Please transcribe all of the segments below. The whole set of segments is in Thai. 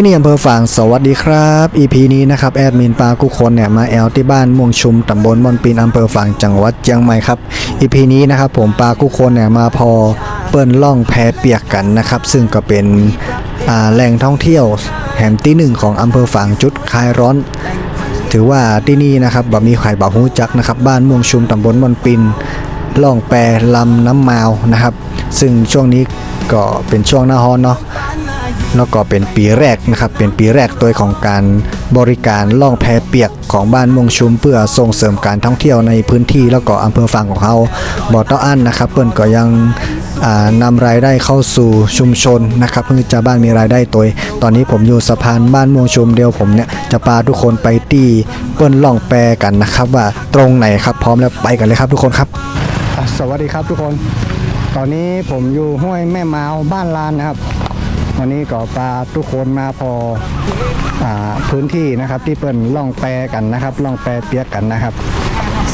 ที่นี่อำเภอฝางสวัสดีครับ EP นี้นะครับแอดมินปากุคนเนี่ยมาแอลที่บ้านม่วงชุมตำบลม่อนปีนอำเภอฝางจังหวัดเชียงใหม่ครับ EP นี้นะครับผมปากุคนเนี่ยมาพอเปิ้นล่องแพเปียกกันนะครับซึ่งก็เป็นแหล่งท่องเที่ยวแห่งที่หนึ่งของอำเภอฝางจุดคลายร้อน ถือว่าที่นี่นะครับบ่มีใครบ่ฮู้จักนะครับบ้านม่วงชุมตำบลม่อนปินล่องแปรลำน้ำมาวนะครับ ซึ่งช่วงนี้ก็เป็นช่วงหน้าร้อนเนาะ แล้วก็เป็นปีแรกนะครับเป็นปีแรกตัวของการบริการล่องแพเปียกของบ้านมงชุม เพื่อส่งเสริมการท่องเที่ยวในพื้นที่แล้วก็อำเภอฝั่งของเขาบ่อต้ออันนะครับเปิ้นก็ยังอ่านำรายได้เข้าสู่ชุมชนนะครับเพื่อจะบ้านมีรายได้ตัวตอนนี้ผมอยู่สะพานบ้านมงชุมเดียวผมเนี่ยจะพาทุกคนไปที่เปิ้นล่องแปกันนะครับ ว่าตรงไหนครับพร้อมแล้วไปกันเลยครับทุกคนครับ สวัสดีครับทุกคน ตอนนี้ผมอยู่ห้วยแม่มาวบ้านลานนะครับ วันนี้ก็พาทุกคนมาพออพื้นที่นะครับที่เปิ้นล่องแปกันนะครับล่องแปเปียกกันนะครับ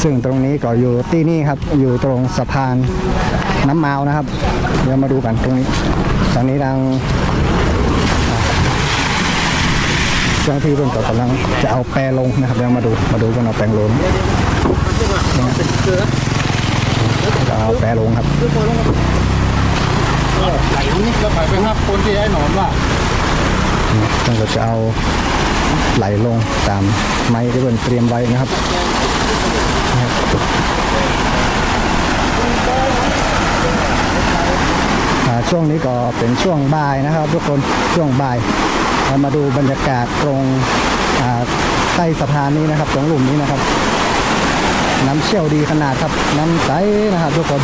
ซึ่งตรงนี้ก็อยู่ที่นี่ครับอยู่ตรงสะพานน้ำมาวนะครับ เดี๋ยวมาดูกันตรงนี้ ตอนนี้ทางเจ้าหน้าที่เปิ้นก็กำลังจะเอาแปรลงนะครับเดี๋ยวมาดูมาดูกันเอาแปรงลงเอาแปรลงครับ ไหลนี่แล้วไปเป็นห้าคนที่ไอ้หนอนว่ามันก็จะเอาไหลลงตามไม้ที่เพิ่นเตรียมไว้นะครับช่วงนี้ก็เป็นช่วงบ่ายนะครับ ทุกคนช่วงบ่ายเรามาดูบรรยากาศตรงใต้สะพานนี้นะครับตรงหลุมนี้นะครับ น้ำเชี่ยวดีขนาดครับน้ำใสนะครับ ทุกคน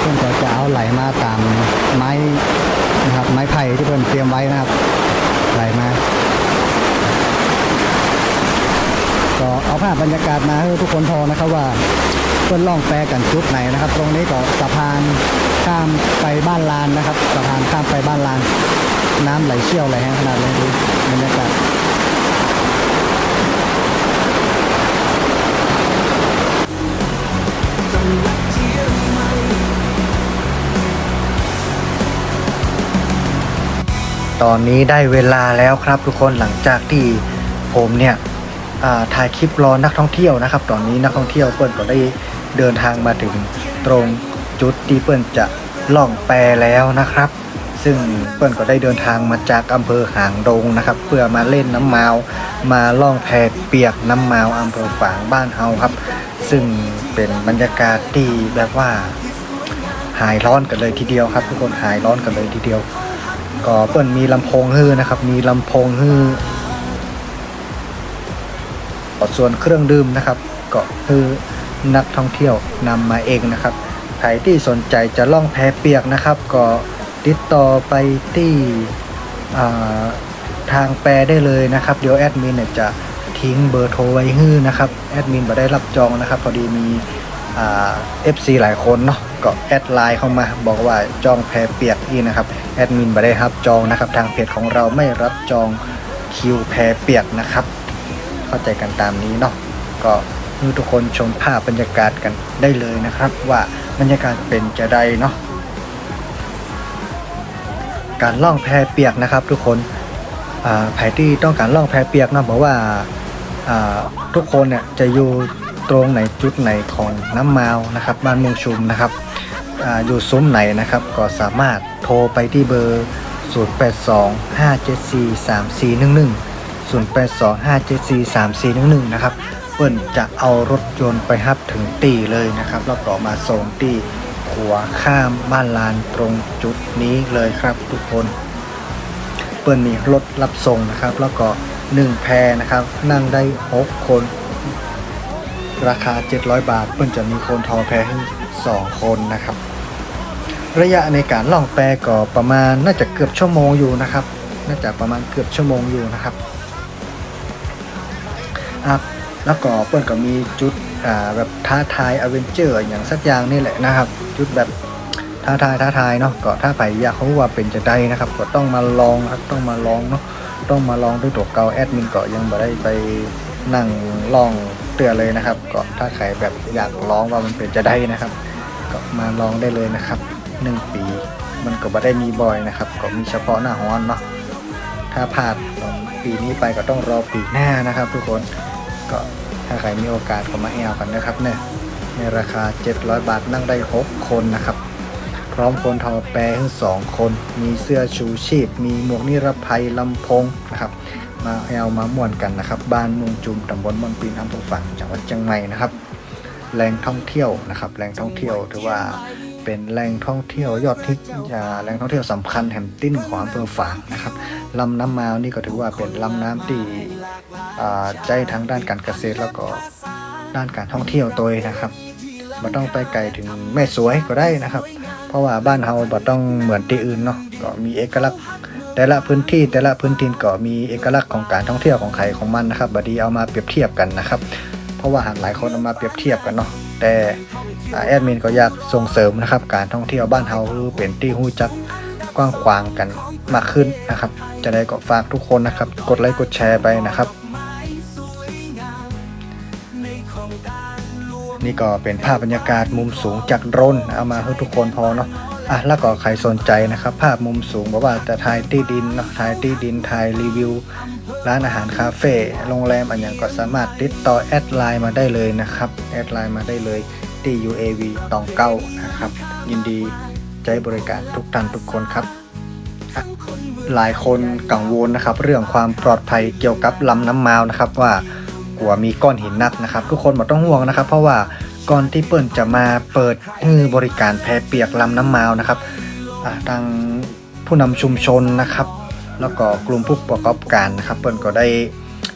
เพื่อนก็จะเอาไหล มาตามไม้นะครับไม้ไผ่ที่เพื่นเตรียมไว้นะครับไหลมาก็เอาภาพบรรยากาศมาให้ทุกคนพอนะครับว่าเพื่อนล่องแปรกันจุดไหนนะครับ ตรงนี้ก็สะพานข้ามไปบ้านลานนะครับสะพานข้ามไปบ้านลาน น้ำไหลเชี่ยวไหลแห้งขนาดเลยดูบรรยากาศ ตอนนี้ได้เวลาแล้วครับทุกคนหลังจากที่ผมเนี่ยถ่ายคลิปรอนักท่องเที่ยวนะครับ ตอนนี้นักท่องเที่ยวเปิ้ลก็ได้เดินทางมาถึงตรงจุดที่เปิ้ลจะล่องแปแล้วนะครับ ซึ่งเปิ้ลก็ได้เดินทางมาจากอำเภอหางดงนะครับ เพื่อมาเล่นน้ำมามาล่องแพเปียกน้ำมาอำเภอฝางบ้านเฮาครับ ซึ่งเป็นบรรยากาศที่แบบว่า หายร้อนกันเลยทีเดียวครับ ทุกคนหายร้อนกันเลยทีเดียว ก็เปิ้นมีลำโพงฮื้อนะครับ มีลำโพงฮื้อส่วนเครื่องดื่มนะครับ ก็คือนักท่องเที่ยวนำมาเองนะครับใครที่สนใจจะล่องแพเปียกนะครับ ก็ติดต่อไปที่ทางแปรได้เลยนะครับ เดี๋ยวแอดมินจะทิ้งเบอร์โทรไว้ฮื้อนะครับแอดมินบ่ได้รับจองนะครับ พอดีมี เอ่า FC หลายคนเนาะก็แอดไลน์เข้ามา บอกว่าจองแพรเปียกอีนะครับแอดมินบ่ได้รับจองนะครับทางเพจของเราไม่รับจองคิวแพรเปียกนะครับ เข้าใจกันตามนี้เนาะก็ให้ทุกคนชมภาพบรรยากาศกันได้เลยนะครับ ว่าบรรยากาศเป็นจะได้เนาะการล่องแพเปียกนะครับ ทุกคนอ่าใครที่ต้องการล่องแพเปียกเนาะบอกว่าอ่าทุกคนเนี่ยจะอยู่ ตรงไหนจุดไหนของน้ำมาวนะครับ บ้านมุงชุมนะครับออยู่ซุ้มไหนนะครับ ก็สามารถโทรไปที่เบอร์ 0825743411 0825743411 นะครับเปิ้นจะเอารถยนต์ไปฮับถึงตีเลยนะครับแล้วก็มาส่งตีขัวข้ามบ้านลานตรงจุดนี้เลยครับทุกคน เปิ้นมีรถรับส่งนะครับ แล้วก็1แพรนะครับ นั่งได้ 6 คน ราคา 700 บาทเปิ้นจะมีคนทอแพให้ 2 คนนะครับ ระยะในการล่องแปก็ประมาณน่าจะเกือบชั่วโมงอยู่นะครับ น่าจะประมาณเกือบชั่วโมงอยู่นะครับอะแล้วก็เปิ้นก็มีจุดอ่าแบบท้าทายอเวนเจอร์อย่างสักอย่างนี่แหละนะครับ จุดแบบท้าทายท้าทายเนาะก็ถ้าใครอยากรู้ว่าเป็นจะได้นะครับ ก็ต้องมาลองครับต้องมาลองเนาะต้องมาลองด้วยตัวเกาแอดมินก็ยังบ่ได้ไปนั่งลอง เตือนเลยนะครับ ก็ถ้าใครแบบอยากลองว่ามันเป็นจะได้นะครับ ก็มาลองได้เลยนะครับหนึ่งปี มันก็ไม่ได้มีบ่อยนะครับ ก็มีเฉพาะหน้าร้อนเนาะถ้าพลาดปีนี้ไปก็ต้องรอปีหน้านะครับ ทุกคนก็ถ้าใครมีโอกาสก็มาแอลกันนะครับเนี่ยในราคา 700 บาทนั่งได้ 6 คนนะครับ พร้อมคนทอแปรทั้งสองคน มีเสื้อชูชีพ มีหมวกนิรภัยลำโพงนะครับ มาแอลมาม่วนกันนะครับบ้านมุงจุมตำบลมอนปีนอำเภอฝังจังหวัดเชียงใหม่นะครับแหล่งท่องเที่ยวนะครับแหล่งท่องเที่ยวถือว่าเป็นแหล่งท่องเที่ยวยอดฮิตแหล่งท่องเที่ยวสำคัญแห่งติ้นของอำเภอฝางนะครับลำน้ำมาวนี่ก็ถือว่าเป็นลำน้ำที่ใจทั้งด้านการเกษตรแล้วก็ด้านการท่องเที่ยวตัวนะครับม่ต้องไปไกลถึงแม่สวยก็ได้นะครับ เพราะว่าบ้านเฮาบ่ต้องเหมือนที่อื่นเนาะก็มีเอกลักษณ์ แต่ละพื้นที่แต่ละพื้นที่ก็มีเอกลักษณ์ของการท่องเที่ยวของใครของมันนะครับบัดนีเอามาเปรียบเทียบกันนะครับเพราะว่าหากหลายคนเอามาเปรียบเทียบกันเนาะแต่แอดมินก็อยากส่งเสริมนะครับการท่องเที่ยวบ้านเฮาคือเป็นที่หู้จักกว้างขวางกันมากขึ้นนะครับ จะได้ก็ฝากทุกคนนะครับ กดไลค์กดแชร์ไปนะครับ นี่ก็เป็นภาพบรรยากาศมุมสูงจากโดรนเอามาให้ทุกคนพอเนาะ อะแล้วก็ใครสนใจนะครับ ภาพมุมสูงบอกว่าจะถ่ายที่ดินเนาะถ่ายที่ดินถ่ายรีวิว ร้านอาหารคาเฟ่โรงแรมอันย่างก็สามารถติดต่อแอดไลน์มาได้เลยนะครับแอดไลน์มาได้เลยที่ UAV ตองเก้านะครับ ยินดีใจบริการทุกท่านทุกคนครับหลายคนกังวลนะครับ เรื่องความปลอดภัยเกี่ยวกับลำน้ำมาวนะครับ ว่ากลัวมีก้อนหินนักนะครับ ทุกคนหมดต้องห่วงนะครับ เพราะว่า ก่อนที่เปิ่นจะมาเปิดให้บริการแพเปียกลำน้ำมาวนะครับอะทางผู้นำชุมชนนะครับ แล้วก็กลุ่มผู้ประกอบการนะครับ เปิ้นก็ได้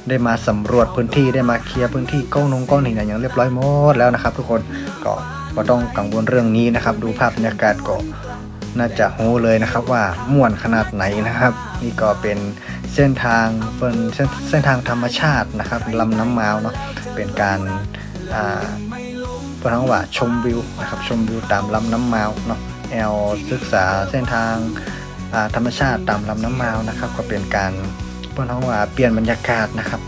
ได้มาสำรวจพื้นที่ได้มาเคลียร์พื้นที่ก้องนงก้อนหินอย่างเรียบร้อยหมดแล้วนะครับ ทุกคนก็ก็ต้องกังวลเรื่องนี้นะครับ ดูภาพบรรยากาศก็น่าจะโหเลยนะครับว่าม่วนขนาดไหนนะครับ นี่ก็เป็นเส้นทางเป็นเส้นเส้นทางธรรมชาตินะครับลำน้ำมาวเนาะเป็นการ อ่าเพื่อนว่าชมวิวนะครับชมวิวตามลำน้ำมาวเนาะแอลศึกษาเส้นทางธรรมชาติตามลำน้ำมาวนะครับ ก็เป็นการเพื่อนท้องว่าเปลี่ยนบรรยากาศนะครับ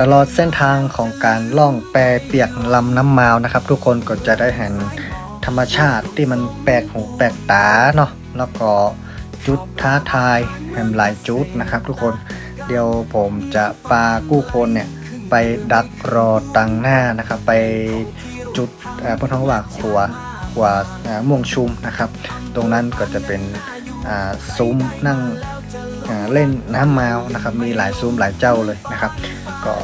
ตลอดเส้นทางของการล่องแปรเปียกลำน้ำมาวนะครับ ทุกคนก็จะได้เห็นธรรมชาติที่มันแปลกหูแปลกตาเนาะแล้วก็จุดท้าทายแหมหลายจุดนะครับ ทุกคนเดี๋ยวผมจะปากู้คนเนี่ย ไปดักรอตังหน้านะครับ ไปจุดพื่อนท้องว่าขัวขัวาม่วงชุมนะครับ ตรงนั้นก็จะเป็นซุ้มนั่งเล่นน้ำมาวนะครับ มีหลายซุ้มหลายเจ้าเลยนะครับ ก็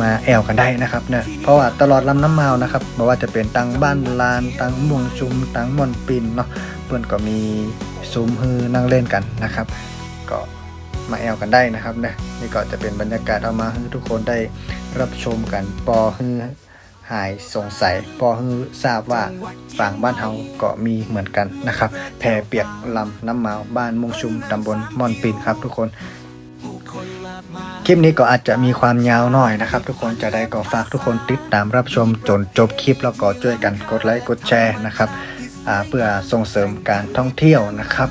มาแอลกันได้นะครับเนี่ยเพราะว่าตลอดลำน้ำมาวนะครับไม่ว่าจะเป็นตังบ้านลาน ตังม่วงชุม ตังม่อนปินเนาะเพื่อนก็มีซุ้มฮือนั่งเล่นกันนะครับ ก็ มาแอลกันได้นะครับนี่ยนี่ก็จะเป็นบรรยากาศเอามาให้ทุกคนได้รับชมกันปอฮือหายสงสัยพอฮือทราบว่าฝั่งบ้านเฮาก็มีเหมือนกันนะครับแพเปียกลำน้ำเมาบ้านมุงชุมตำบลม่อนปินครับทุกคนคลิปนี้ก็อาจจะมีความยาวหน่อยนะครับ ทุกคนจะได้ก็ฝากทุกคนติดตามรับชมจนจบคลิปแล้วก็ช่วยกันกดไลค์กดแชร์นะครับเพื่อส่งเสริมการท่องเที่ยวนะครับ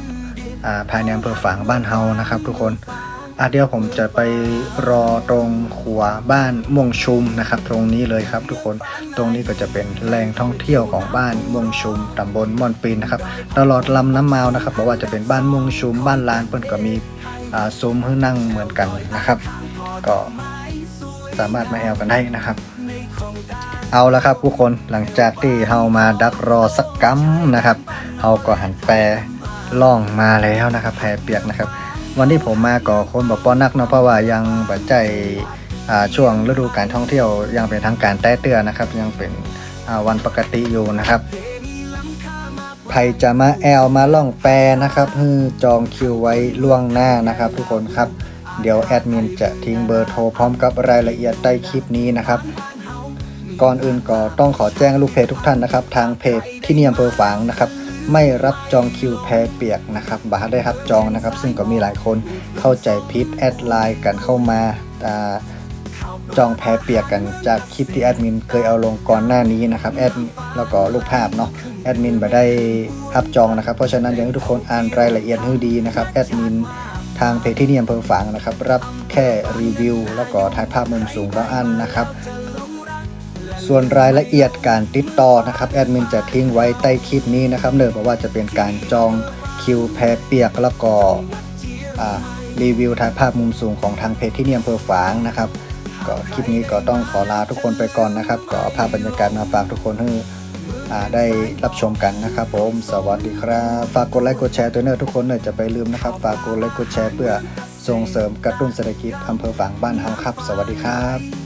ภายในอำเภอฝางบ้านเฮานะครับ ทุกคนอะเดี๋ยวผมจะไปรอตรงขัวบ้านม่วงชุมนะครับ ตรงนี้เลยครับ ทุกคนตรงนี้ก็จะเป็นแหล่งท่องเที่ยวของบ้านม่วงชุมตำบลม่อนปีนนะครับตลอดลำน้ำมานะครับบอกว่าจะเป็นบ้านม่วงชุมบ้านลานเปิ้นก็มีอ่าซุ้มให้นั่งเหมือนกันนะครับ ก็สามารถมาแอลกันได้นะครับ เอาละครับทุกคนหลังจากที่เฮามาดักรอสักกัมนะครับเฮาก็หันแปร ล่องมาแล้วนะครับแพรเปียกนะครับ วันที่ผมมาก็คนบอกป้อนนักเนาะเพราะว่ายังปัจจัยช่วงฤดูการท่องเที่ยวยังเป็นทางการแต้เตือนนะครับ ยังเป็นวันปกติอยู่นะครับใครจะมาแอลมาล่องแปรนะครับฮือจองคิวไว้ล่วงหน้านะครับ ทุกคนครับเดี๋ยวแอดมินจะทิ้งเบอร์โทรพร้อมกับรายละเอียดใต้คลิปนี้นะครับ ก่อนอื่นก็ต้องขอแจ้งลูกเพจทุกท่านนะครับ ทางเพจที่เนียมเพอฝางนะครับ ไม่รับจองคิวแพรเปียกนะครับบาร์ได้รับจองนะครับ ซึ่งก็มีหลายคนเข้าใจพิษแอดไลน์กันเข้ามาจองแพรเปียกกันจากคลิปที่แอดมินเคยเอาลงก่อนหน้านี้นะครับแอดแล้วก็รูปภาพเนาะแอดมินไปได้รับจองนะครับ เพราะฉะนั้นอยากให้ทุกคนอ่านรายละเอียดให้ดีนะครับแอดมินทางเพจที่เนี่อำเภอฝางนะครับ รับแค่รีวิว แล้วก็ถ่ายภาพมุมสูงก็อันนะครับ ส่วนรายละเอียดการติดต่อนะครับแอดมินจะทิ้งไว้ใต้คลิปนี้นะครับเนื่องจากว่าจะเป็นการจองคิวแพรเปียกแล้วก็อ่ารีวิวถ่ายภาพมุมสูงของทางเพจที่เนี่อำเภอฝางนะครับก็คลิปนี้ก็ต้องขอลาทุกคนไปก่อนนะครับ ก็เอภาพบรรยากาศมาฝากทุกคนให้อ่าได้รับชมกันนะครับผม สวัสดีครับ ฝากกดไลค์กดแชร์ตัวเนอร์ทุกคนเนอจะไปลืมนะครับ ฝากกดไลค์กดแชร์เพื่อส่งเสริมกระตุ้นเศรษฐกิจอำเภอฝางบ้านเฮาครับ สวัสดีครับ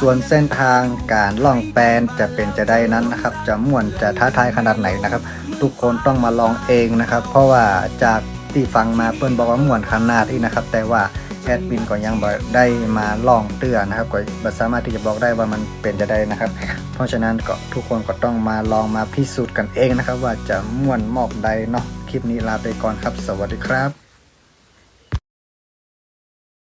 ส่วนเส้นทางการล่องแปนจะเป็นจะได้นั้นนะครับ จะม่วนจะท้าทายขนาดไหนนะครับ ทุกคนต้องมาลองเองนะครับ เพราะว่าจากที่ฟังมาเปิ้นบอกว่าม่วนขนาดนี้นะครับ แต่ว่าแอดมินก็ยังได้มาลองเตือนนะครับ ก็บ่สามารถที่จะบอกได้ว่ามันเป็นจะได้นะครับ เพราะฉะนั้นก็ทุกคนก็ต้องมาลองมาพิสูจน์กันเองนะครับ ว่าจะม่วนมอบใดเนาะคลิปนี้ลาไปก่อนครับ สวัสดีครับ